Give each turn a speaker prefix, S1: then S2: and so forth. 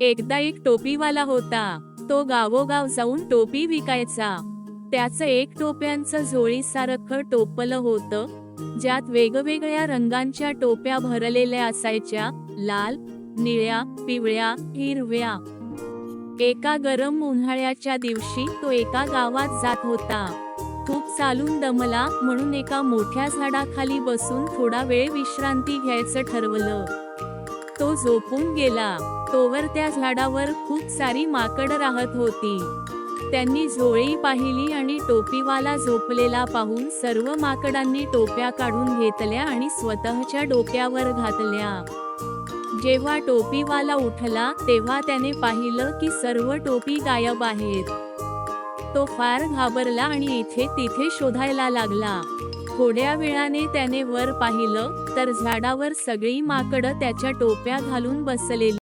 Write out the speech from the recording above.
S1: एकदा एक टोपीवाला होता. तो गावोगाव जाऊन टोपी विकायचा. त्याचं एक टोप्यांचं झोळीसारखं टोपलं होतं. ज्यात वेगवेगळ्या रंगांच्या टोप्या भरलेल्या असायच्या. लाल निळ्या पिवळ्या हिरव्या. एका गरम उन्हाळ्याच्या दिवशी तो एका गावात जात होता. खूप चालून दमला म्हणून एका मोठ्या झाडाखाली बसून थोडा वेळ विश्रांती घ्यायचं ठरवलं. तो झोपून गेला. तोवर त्या झाडावर खूप सारी माकडं राहत होती. त्यांनी झोळी पाहिली आणि टोपीवाला झोपलेला पाहून सर्व माकडांनी टोप्या काढून घेतल्या आणि स्वतःच्या डोक्यावर घातल्या. जेव्हा टोपीवाला उठला तेव्हा त्याने पाहिलं की सर्व टोपी गायब आहेत. तो फार घाबरला आणि इथे तिथे शोधायला लागला. थोड्या वेळाने त्याने वर पाहिलं तर झाडावर सगळी माकडं त्याच्या टोप्या घालून बसलेली.